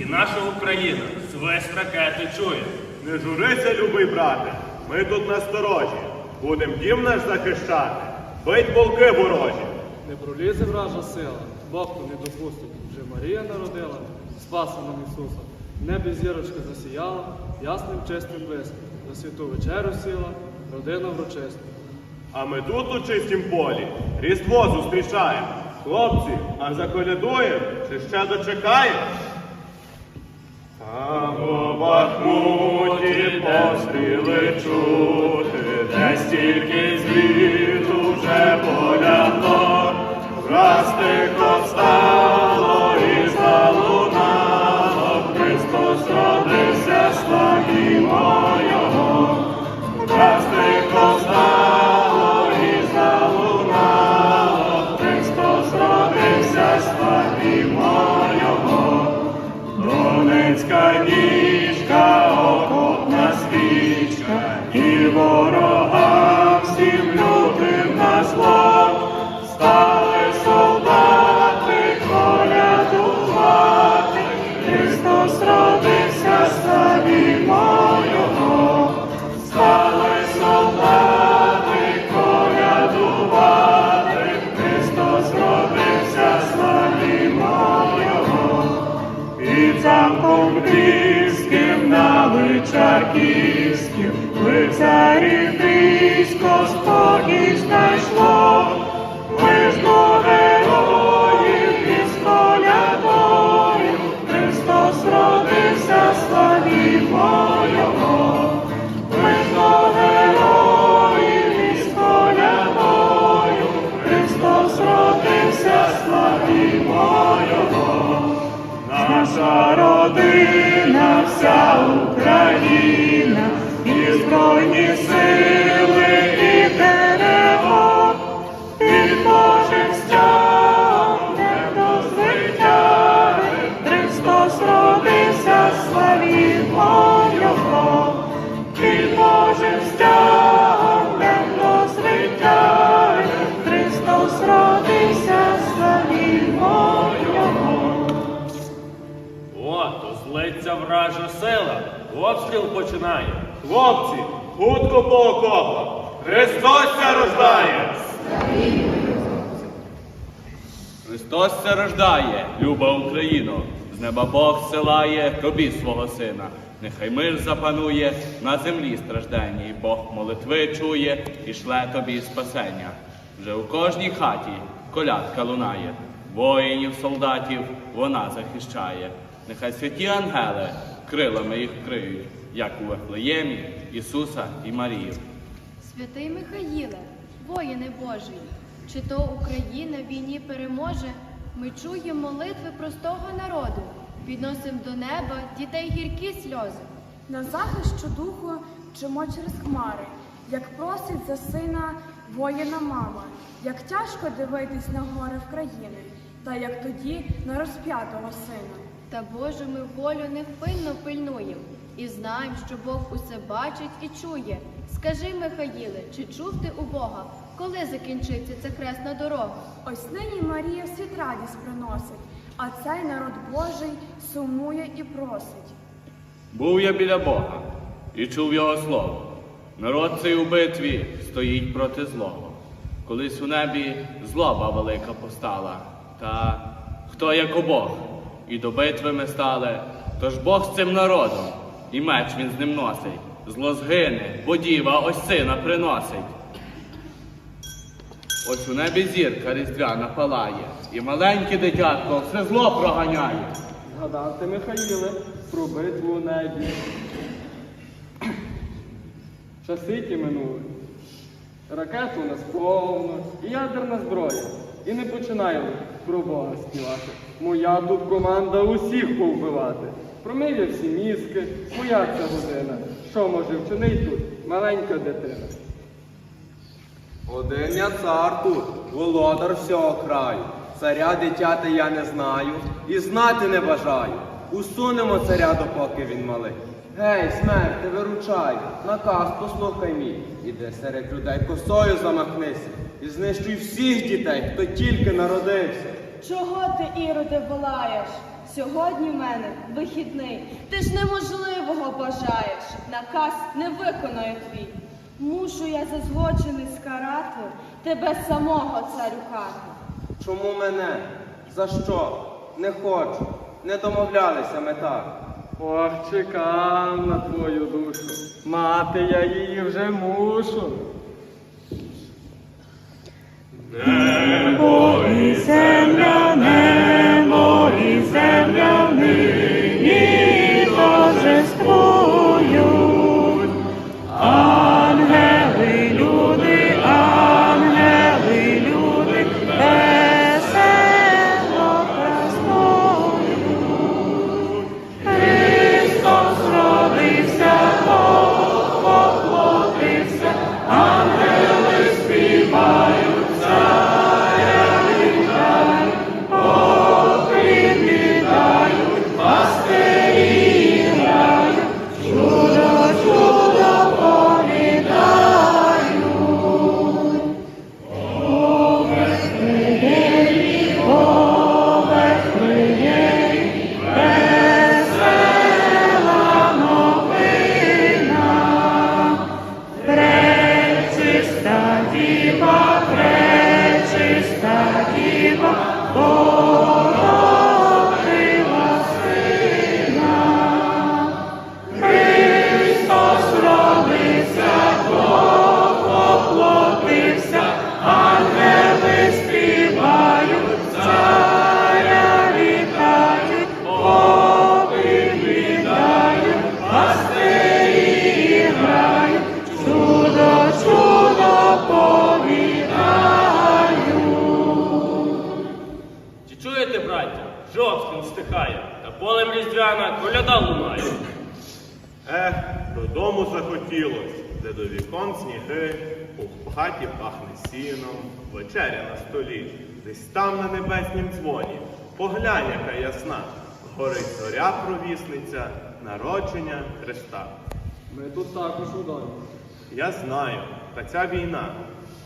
тільки наша Україна свист ракети чує. Не журися, любий брате, ми тут насторожі. Будем дім наш захищати, бить полки ворожі. Не пролізе вража сила, Бог то не допустить. Вже Марія народила, спаса нам Ісуса. В небі зірочка засіяла, ясним чистим блиском. На святу вечерю сіла, родина врочиста. А ми тут у чистім полі Різдво зустрічаємо. Хлопці, а заколядуємо, чи ще дочекаємо? Там у Бахмуті постріли чути, де стільки звіту вже полягло, на Личаківським лицарів військо спокій знайшло, вижно героїв із колядою, Христос родився, славімо Його, вижно героїв із колядою, Христос родився, славімо. Наша родина, вся Україна, і збройні сили, вража сила, обстріл починає. Хлопці, хутко по окопах! Христос ся рождає! Христос се рождає, люба Україно, з неба Бог силає тобі свого сина. Нехай мир запанує на землі стражденній, Бог молитви чує і шле тобі спасення. Вже у кожній хаті колядка лунає, воїнів, солдатів вона захищає. Нехай святі ангели крилами їх криють, як у Вифлеємі, Ісуса і Марію. Святий Михаїле, воїне Божий, чи то Україна в війні переможе, ми чуємо молитви простого народу, підносим до неба дітей гіркі сльози. На захист щодуху чимо через хмари, як просить за сина воїна мама, як тяжко дивитись на горе в країни, та як тоді на розп'ятого сина. Та Божу ми волю невпинно пильнуєм, і знаєм, що Бог усе бачить і чує. Скажи, Михаїле, чи чув ти у Бога, коли закінчиться ця хресна дорога? Ось нині Марія світ радість приносить, а цей народ Божий сумує і просить. Був я біля Бога і чув його слово. Народ цей у битві стоїть проти злого. Колись у небі злоба велика постала. Та хто як у Бог? І до битви ми стали. Тож Бог з цим народом, і меч він з ним носить. Зло згине, бо діва ось сина приносить. Ось у небі зірка різдвяна палає, і маленьке дитятко все зло проганяє. Згадав ти, Михаїле, про битву у небі. Часи ті минули. Ракет у нас повно, і ядерна зброя. І не починаємо про Бога співати. Моя тут команда усіх повбивати. Промив я всі мізки, моя ця година. Що може вчинить тут маленька дитина? Один я цар тут, володар всього краю. Царя дитяти я не знаю і знати не бажаю. Усунемо царя, допоки він малий. Гей, смерти, виручай, наказ послухай мій. Іди серед людей косою замахнися і знищуй всіх дітей, хто тільки народився. Чого ти, Іроде, волаєш? Сьогодні в мене вихідний. Ти ж неможливого бажаєш. Наказ не виконає твій. Мушу я за злочини скарати тебе самого царюхати. Чому мене? За що? Не хочу. Не домовлялися ми так. Ох, чекав на твою душу. Мати я її вже мушу. 내 몸이 생명의 Жовтень стихає, та полем різдвяна коляда лунає. Ех, додому захотілось, де до вікон сніги, у хаті пахне сіном, вечеря на столі, десь там на небеснім дзвоні. Поглянь, яка ясна, горить зоря провісниця, народження Христа. Ми тут також у домі. Я знаю, та ця війна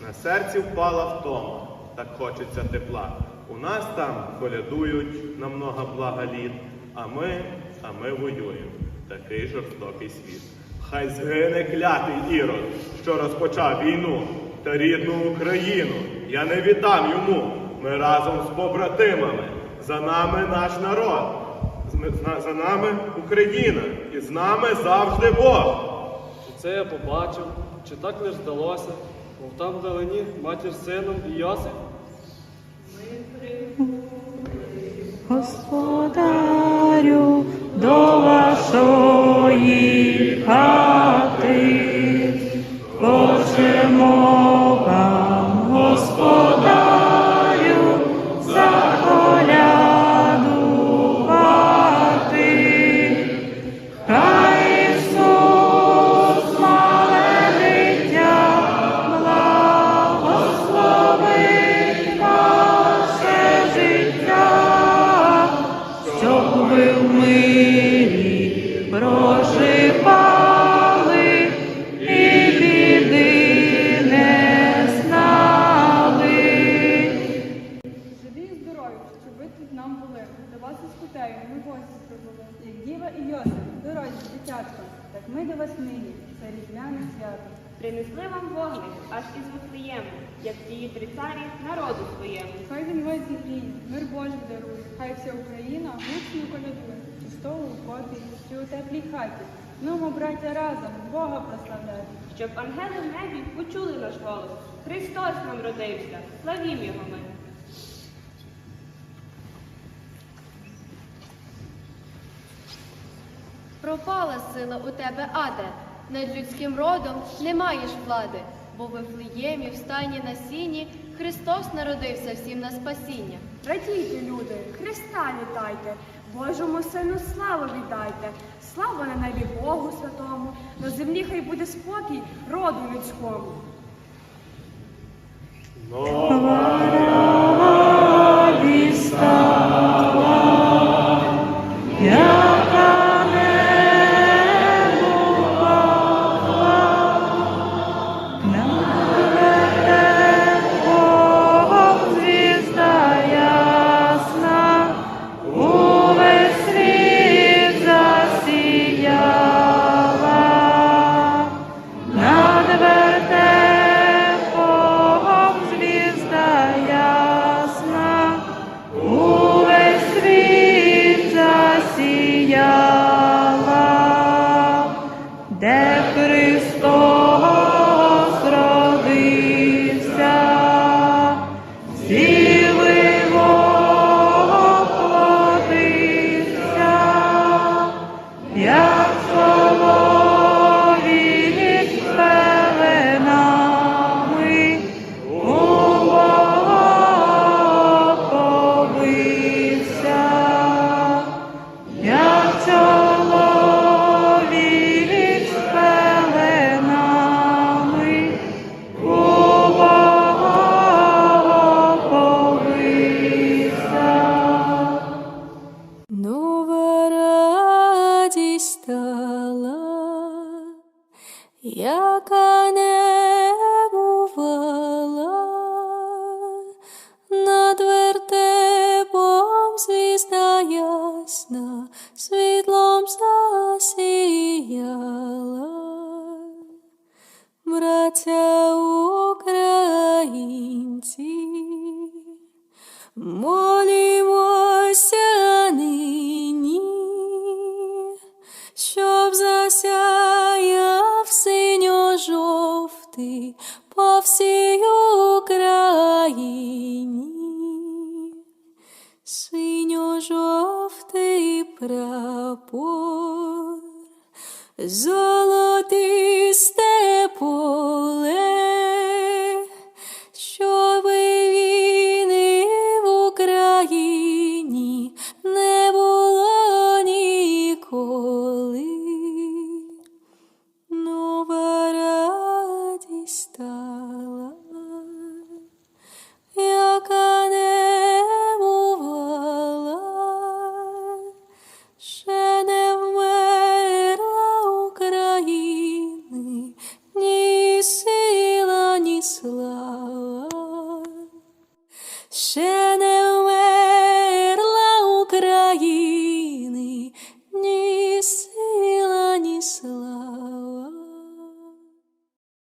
на серці впала втома, так хочеться тепла. У нас там колядують на много блага літ, а ми, а ми воюємо. Такий жорстокий світ. Хай згине клятий ірод, що розпочав війну, та рідну Україну я не віддам йому. Ми разом з побратимами. За нами наш народ, за нами Україна, і з нами завжди Бог. І це я побачив, чи так лиш здалося, мов там вдалині матір з сином і Йосип. Господарю до вашої хати, хочемо хаті. Ну, ми, браття, разом Бога прославляти. Щоб ангели в небі почули наш голос. Христос нам родився, славім його ми. Пропала сила у тебе, Аде, над людським родом не маєш влади, бо в Вифлеємі в стайні на сіні Христос народився всім на спасіння. Радійте, люди, Христа вітайте, Божому Сину славу віддайте, слава на небі Богу святому, на землі хай буде спокій роду людському. Синьо-жовтий прапор,